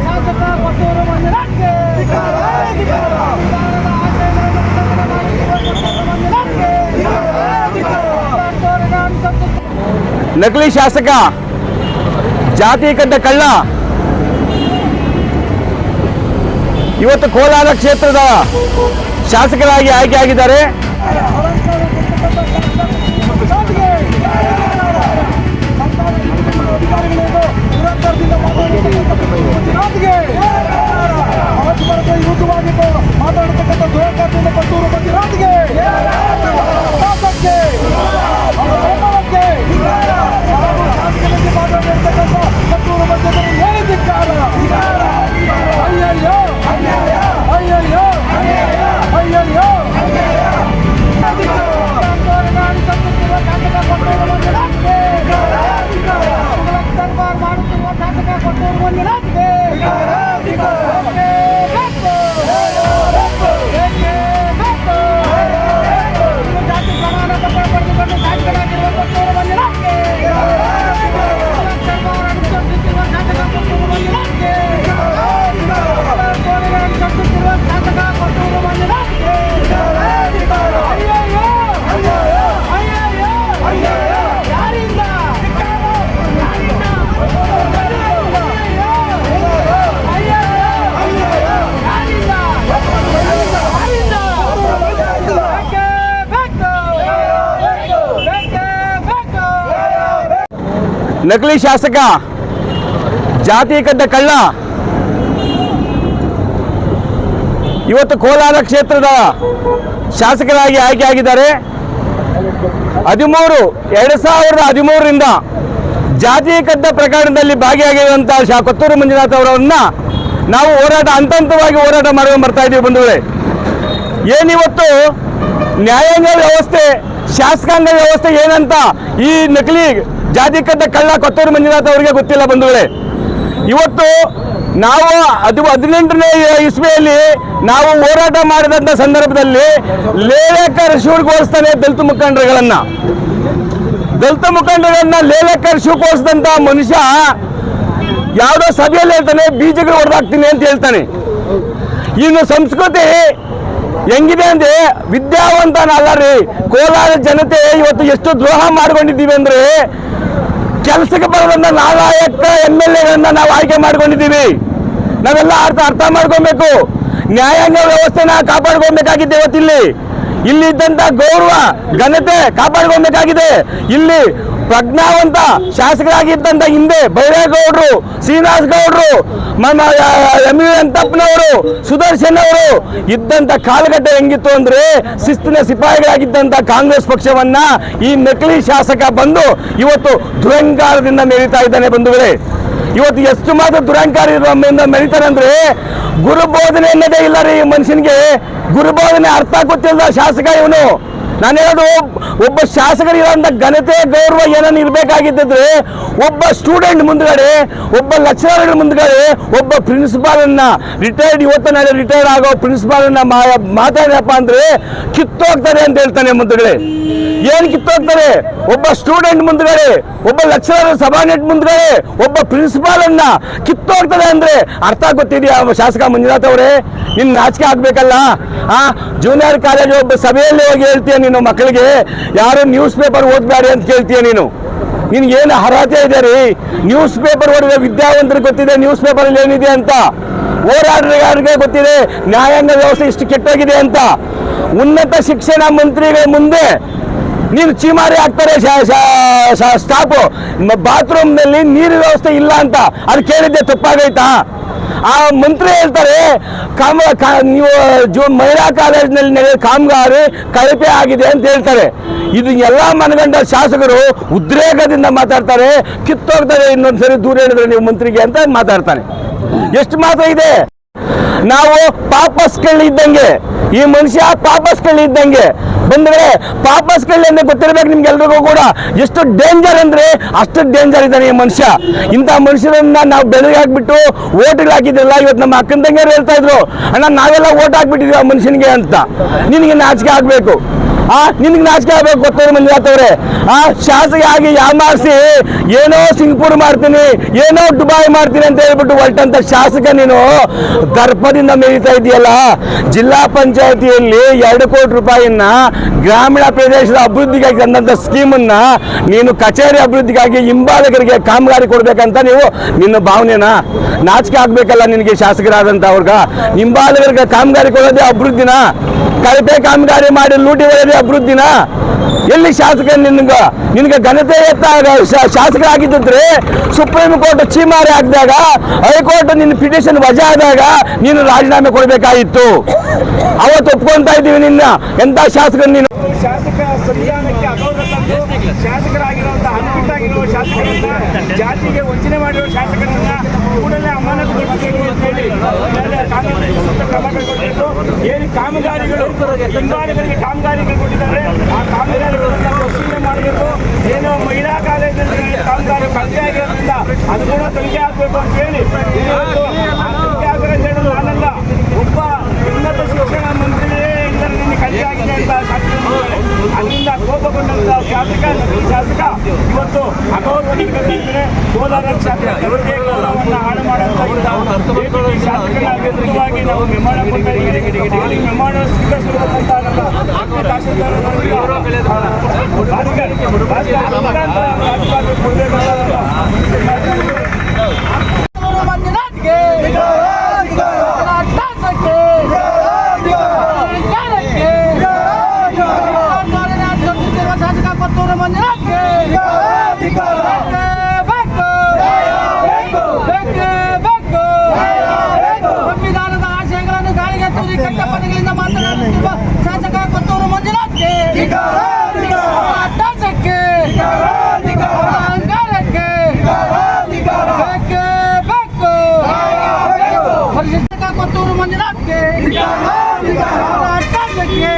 ಶಾಸಕ ಕೊಟ್ಟೂರು ಮಂಜುನಾಥ್ಗೆ ನಕಲಿ ಶಾಸಕ ಜಾತಿ ಕಡ್ಡ ಕಳ್ಳ ಇವತ್ತು ಕೋಲಾರ ಕ್ಷೇತ್ರದ ಶಾಸಕರಾಗಿ ಆಯ್ಕೆಯಾಗಿದ್ದಾರೆ ನಕಲಿ ಶಾಸಕ, ಜಾತಿ ಕದ್ದ ಕಳ್ಳ. ಇವತ್ತು ಕೋಲಾರ ಕ್ಷೇತ್ರದ ಶಾಸಕರಾಗಿ ಆಯ್ಕೆಯಾಗಿದ್ದಾರೆ ಹದಿಮೂರು, ಎರಡು ಸಾವಿರದ ಹದಿಮೂರರಿಂದ ಜಾತಿ ಕದ್ದ ಪ್ರಕರಣದಲ್ಲಿ ಭಾಗಿಯಾಗಿರುವಂತಹ ಶಾ ಕೊತ್ತೂರು ಮಂಜುನಾಥ್ ಅವರನ್ನ ನಾವು ಹೋರಾಟ ಹಂತ ಹಂತವಾಗಿ ಹೋರಾಟ ಮಾಡುವ ಬರ್ತಾ ಇದ್ದೀವಿ ಬಂಧುಗಳೇ. ಏನಿವತ್ತು ನ್ಯಾಯಾಂಗ ವ್ಯವಸ್ಥೆ, ಶಾಸಕಾಂಗ ವ್ಯವಸ್ಥೆ ಏನಂತ ಈ ನಕಲಿ ಜಾತಿ ಕಟ್ಟ ಕಳ್ಳ ಕೊತ್ತೂರು ಮಂಜುನಾಥ್ ಅವರಿಗೆ ಗೊತ್ತಿಲ್ಲ ಬಂಧುಗಳೇ. ಇವತ್ತು ನಾವು ಅದು ಹದಿನೆಂಟನೇ ಇಸ್ವಿಯಲ್ಲಿ ನಾವು ಹೋರಾಟ ಮಾಡಿದಂಥ ಸಂದರ್ಭದಲ್ಲಿ ಲೇಖಕರ ಶಿವಗೋಸ್ತಾನೆ ದಲಿತ ಮುಖಂಡರುಗಳನ್ನ. ದಲಿತ ಮುಖಂಡರನ್ನ ಲೇಖಕರ ಶಿವಗೋಸ್ದಂತ ಮನುಷ್ಯ ಯಾವುದೋ ಸಭೆಯಲ್ಲಿ ಹೇಳ್ತಾನೆ, ಬೀಜಗಳು ಹೊಡೆದಾಕ್ತೀನಿ ಅಂತ ಹೇಳ್ತಾನೆ. ಇನ್ನು ಸಂಸ್ಕೃತಿ ಹೆಂಗಿದೆ ಅಂದ್ರೆ ವಿದ್ಯಾವಂತನಲ್ಲ ರೀ ಕೋಲಾರ ಜನತೆ ಇವತ್ತು ಎಷ್ಟು ದ್ರೋಹ ಮಾಡ್ಕೊಂಡಿದ್ದೀವಿ ಅಂದ್ರೆ ಕೆಲಸಕ್ಕೆ ಬರೋದನ್ನ ನಾಲಾಯಕ ಎಂ ಎಲ್ ಎಗಳನ್ನ ನಾವು ಆಯ್ಕೆ ಮಾಡ್ಕೊಂಡಿದ್ದೀವಿ. ನಾವೆಲ್ಲ ಅರ್ಥ ಅರ್ಥ ಮಾಡ್ಕೊಬೇಕು. ನ್ಯಾಯಾಂಗ ವ್ಯವಸ್ಥೆನ ಕಾಪಾಡ್ಕೊಬೇಕಾಗಿದೆ ಇವತ್ತಿಲ್ಲಿ ಇಲ್ಲಿ. ಇದ್ದಂತ ಗೌರವ, ಘನತೆ ಕಾಪಾಡ್ಕೊಬೇಕಾಗಿದೆ. ಇಲ್ಲಿ ಪ್ರಜ್ಞಾವಂತ ಶಾಸಕರಾಗಿದ್ದಂತ ಹಿಂದೆ ಬೈರೇಗೌಡರು ಶ್ರೀನಿವಾಸ್ ಗೌಡರು ನಮ್ಮ ಎಂ. ಯು. ಅಂತಪ್ಪನವರು ಸುದರ್ಶನ್ ಅವರು ಇದ್ದಂತ ಕಾಲಘಟ್ಟ ಹೆಂಗಿತ್ತು ಅಂದ್ರೆ ಶಿಸ್ತಿನ ಸಿಪಾಯಿಗಳಾಗಿದ್ದಂತ ಕಾಂಗ್ರೆಸ್ ಪಕ್ಷವನ್ನ ಈ ನಕಲಿ ಶಾಸಕ ಬಂದು ಇವತ್ತು ದುರಂಕಾರದಿಂದ ಮೆರೀತಾ ಇದ್ದಾನೆ ಬಂಧುಗಳೇ. ಇವತ್ತು ಎಷ್ಟು ಮಾತ್ರ ದುರಂಕಾರ ಇರೋದ್ರಿಂದ ಮೆರೀತಾರೆ ಅಂದ್ರೆ ಗುರುಬೋಧನೆ ಅನ್ನೋದೇ ಇಲ್ಲ ರೀ ಈ ಮನುಷ್ಯನಿಗೆ. ಗುರುಬೋಧನೆ ಅರ್ಥ ಗೊತ್ತಿಲ್ಲ ಶಾಸಕ ಇವನು. ನಾನು ಹೇಳೋದು ಒಬ್ಬ ಶಾಸಕರಿರೋಂಥ ಘನತೆ, ಗೌರವ ಏನನ್ನ ಇರಬೇಕಾಗಿದ್ದರೆ ಒಬ್ಬ ಸ್ಟೂಡೆಂಟ್ ಮುಂದ್ಗಡೆ, ಒಬ್ಬ ಲೆಕ್ಚರರ್ ಮುಂದ್ಗಡೆ, ಒಬ್ಬ ಪ್ರಿನ್ಸಿಪಾಲ್ ಅನ್ನ ರಿಟೈರ್ಡ್ ಇವತ್ತು ನಾಳೆ ರಿಟೈರ್ಡ್ ಆಗೋ ಪ್ರಿನ್ಸಿಪಾಲ್ ಅನ್ನ ಮಾ- ಮಾತಾಡ್ಯಪ್ಪ ಅಂದ್ರೆ ಕಿತ್ತೋಗ್ತಾರೆ ಅಂತ ಹೇಳ್ತಾನೆ ಮುಂದ್ಗಡೆ. ಏನ್ ಕಿತ್ತೋಗ್ತಾರೆ? ಒಬ್ಬ ಸ್ಟೂಡೆಂಟ್ ಮುಂದ್ಗಡೆ, ಒಬ್ಬ ಲೆಕ್ಚರರ್ ಸಭಾನೆಟ್ ಮುಂದ್ಗಡೆ, ಒಬ್ಬ ಪ್ರಿನ್ಸಿಪಾಲ್ ಅನ್ನ ಕಿತ್ತೋಗ್ತದೆ ಅಂದ್ರೆ ಅರ್ಥ ಗೊತ್ತಿದೆಯಾ ಶಾಸಕ ಮಂಜುನಾಥ್ ಅವರೇ? ನಿನ್ ನಾಚಿಕೆ ಆಗ್ಬೇಕಲ್ಲ? ಆ ಜೂನಿಯರ್ ಕಾಲೇಜ್ ಒಬ್ಬ ಸಭೆಯಲ್ಲಿ ಹೋಗಿ ಹೇಳ್ತೀಯ ನೀನು ಮಕ್ಕಳಿಗೆ? ಯಾರು ನ್ಯೂಸ್ ಪೇಪರ್ ಓದ್ಬೇಡಿ ಅಂತ ಕೇಳ್ತೀಯ ನೀನು? ನಿನಗೇನು ಅರ್ಹತೆ ಇದೆ ರೀ? ನ್ಯೂಸ್ ಪೇಪರ್ ಓಡಿದ ವಿದ್ಯಾವಂತರಿಗೆ ಗೊತ್ತಿದೆ ನ್ಯೂಸ್ ಪೇಪರ್ ಅಲ್ಲಿ ಏನಿದೆ ಅಂತ. ಹೋರಾಟಗಾರರಿಗೆ ಗೊತ್ತಿದೆ, ನ್ಯಾಯಾಂಗ ವ್ಯವಸ್ಥೆ ಇಷ್ಟು ಕೆಟ್ಟೋಗಿದೆ ಅಂತ. ಉನ್ನತ ಶಿಕ್ಷಣ ಮಂತ್ರಿಗಳ ಮುಂದೆ ನೀನು ಚೀಮಾರಿ ಹಾಕ್ತಾರೆ ಸ್ಟಾಪು ಬಾತ್ರೂಮ್ನಲ್ಲಿ ನೀರಿನ ವ್ಯವಸ್ಥೆ ಇಲ್ಲ ಅಂತ. ಅದು ಕೇಳಿದ್ದೆ ತಪ್ಪಾಗೈತಾ? ಆ ಮಂತ್ರಿ ಹೇಳ್ತಾರೆ, ಕಾಮ ನೀವು ಜೂ ಮಹಿಳಾ ಕಾಲೇಜ್ನಲ್ಲಿ ನಡೆಯೋ ಕಾಮಗಾರಿ ಕಳಪೆ ಆಗಿದೆ ಅಂತ ಹೇಳ್ತಾರೆ. ಇದು ಎಲ್ಲ ಮನಗಂಡ ಶಾಸಕರು ಉದ್ರೇಕದಿಂದ ಮಾತಾಡ್ತಾರೆ. ಕಿತ್ತೋಗ್ತಾರೆ ಇನ್ನೊಂದ್ಸರಿ ದೂರ ಹೇಳಿದ್ರೆ ನೀವು ಮಂತ್ರಿಗೆ ಅಂತ ಮಾತಾಡ್ತಾನೆ ಎಷ್ಟು ಮಾತ್ರ ಇದೆ? ನಾವು ಪಾಪಸ್ಗಳು ಇದ್ದಂಗೆ, ಈ ಮನುಷ್ಯ ಪಾಪಸ್ಗಳು ಇದ್ದಂಗೆ. ಬಂದ್ರೆ ಪಾಪಸ್ಗಳು ಅಂದ್ರೆ ಗೊತ್ತಿರ್ಬೇಕು ನಿಮ್ಗೆ ಎಲ್ರಿಗೂ ಕೂಡ. ಎಷ್ಟು ಡೇಂಜರ್ ಅಂದ್ರೆ ಅಷ್ಟು ಡೇಂಜರ್ ಇದ್ದಾನೆ ಈ ಮನುಷ್ಯ. ಇಂಥ ಮನುಷ್ಯರನ್ನ ನಾವು ಬೆಳಗ್ಗೆ ಹಾಕ್ಬಿಟ್ಟು ಓಟ್ಗಳು ಹಾಕಿದ್ರಲ್ಲ, ಇವತ್ತು ನಮ್ಮ ಅಕ್ಕನ ತಂಗಿಯರು ಹೇಳ್ತಾ ಇದ್ರು, ಅಣ್ಣ, ನಾವೆಲ್ಲ ಓಟ್ ಹಾಕ್ಬಿಟ್ಟಿದ್ವಿ ಆ ಮನುಷ್ಯನಿಗೆ ಅಂತ. ನಿನಗೆ ನಾಚಿಕೆ ಆಗ್ಬೇಕು. ಆ, ನಿನ್ಗೆ ನಾಚಿಕೆ ಆಗ್ಬೇಕು ಗೊತ್ತಿರೋ ಆತವ್ರೆ ಆ ಶಾಸಕ ಆಗಿ ಯಾಮಾರಿಸಿ ಏನೋ ಸಿಂಗಪುರ್ ಮಾಡ್ತೀನಿ, ಏನೋ ದುಬಾಯ್ ಮಾಡ್ತೀನಿ ಅಂತ ಹೇಳ್ಬಿಟ್ಟು ಹೊರಟಂತ ಶಾಸಕ ನೀನು ದರ್ಪದಿಂದ ಮೇಯ್ತಾ ಇದೆಯಲ್ಲ? ಜಿಲ್ಲಾ ಪಂಚಾಯತಿಯಲ್ಲಿ ಎರಡು ಕೋಟಿ ರೂಪಾಯಿಯನ್ನ ಗ್ರಾಮೀಣ ಪ್ರದೇಶದ ಅಭಿವೃದ್ಧಿಗಾಗಿ ತಂದಂತ ಸ್ಕೀಮನ್ನ ನೀನು ಕಚೇರಿ ಅಭಿವೃದ್ಧಿಗಾಗಿ ಹಿಂಬಾಲಕರಿಗೆ ಕಾಮಗಾರಿ ಕೊಡ್ಬೇಕಂತ ನೀವು ನಿನ್ನ ಭಾವನೆನ. ನಾಚಿಕೆ ಆಗ್ಬೇಕಲ್ಲ ನಿನಗೆ ಶಾಸಕರಾದಂತ ಅವ್ರಿಗ? ಹಿಂಬಾಲಕರಿಗೆ ಕಾಮಗಾರಿ ಕೊಡೋದೇ ಅಭಿವೃದ್ಧಿನ? ಕಳಪೆ ಕಾಮಗಾರಿ ಮಾಡಿ ಲೂಟಿ ಹೊಡೆದ ಅಭಿವೃದ್ಧಿನ ಎಲ್ಲಿ ಶಾಸಕ ನಿನ್ಗ, ನಿನಗೆ ಘನತೆ ಎತ್ತ ಶಾಸಕರಾಗಿದ್ದರೆ ಸುಪ್ರೀಂ ಕೋರ್ಟ್ ಚೀಮಾರಿ ಆಗಿದಾಗ, ಹೈಕೋರ್ಟ್ ನಿನ್ನ ಪಿಟಿಷನ್ ವಜಾ ಆದಾಗ ನೀನು ರಾಜೀನಾಮೆ ಕೊಡಬೇಕಾಗಿತ್ತು. ಅವತ್ತು ಒಪ್ಕೊಂತ ಇದ್ದೀವಿ ನಿನ್ನ, ಎಂತ ಶಾಸಕ ನೀನು? ಶಾಸಕ ಜಾತಿಗೆ ವಂಚನೆ ಮಾಡಿರುವ ಶಾಸಕರನ್ನ ಕೂಡಲೇ ಅಮಾನತುಗೊಳಿಸಬೇಕು ಏನು ಕಾಮಗಾರಿಗಳು ಹಿಂಗಾರಿಗಳಿಗೆ ಕಾಮಗಾರಿಗಳು ಕೊಟ್ಟಿದ್ದಾರೆ ಆ ಕಾಮಗಾರಿಗಳು ಪರಿಶೀಲನೆ ಮಾಡಬೇಕು ಏನು ಮಹಿಳಾ ಕಾಲೇಜಲ್ಲಿ ಕಾಮಗಾರಿ ಕಡಿಮೆ ಆಗಿರೋದ್ರಿಂದ ಅದು ಕೂಡ ತನಿಖೆ ಆಗಬೇಕು ಅಂತ ಹೇಳಿ ತನಿಖೆ ಆಗಬೇಕು ಅಂತ ಹೇಳೋದು ನಾನಲ್ಲ ಒಬ್ಬ ಉನ್ನತ ಶಿಕ್ಷಣ ಮಂತ್ರಿಯೇ ಇದರ ನಿನ್ನೆ ಕಡಿಮೆ ಆಗಿದೆ ಅಂತ ಅಲ್ಲಿಂದ ಕೋಪಗೊಂಡಂತ ಶಾಸಕ ಶಾಸಕ ಇವತ್ತು ಅಗೌರವಕ್ಕೆ ಕೋಲಾರ ಶಾಸಕ ಅವರಿಗೆ ಗೌರವವನ್ನು ಹಾಳು ಮಾಡುವಂತ ಶಾಸಕರ ವಿರುದ್ಧವಾಗಿ ನಾವು ಮೆಮೋಡ ಕೊಟ್ಟಿದ್ದೀವಿ ಮೆಮೋಡ ಸ್ವೀಕರಿಸಿರುವಂತ ತಹಸೀಲ್ದಾರ್ ಭಾಸ್ಕರ್ ಭಾಸ್ಕರ್ ಮಂಜುನಾಥ್ಗೆ ಅಟ್ಟಾಸಕ್ಕೆ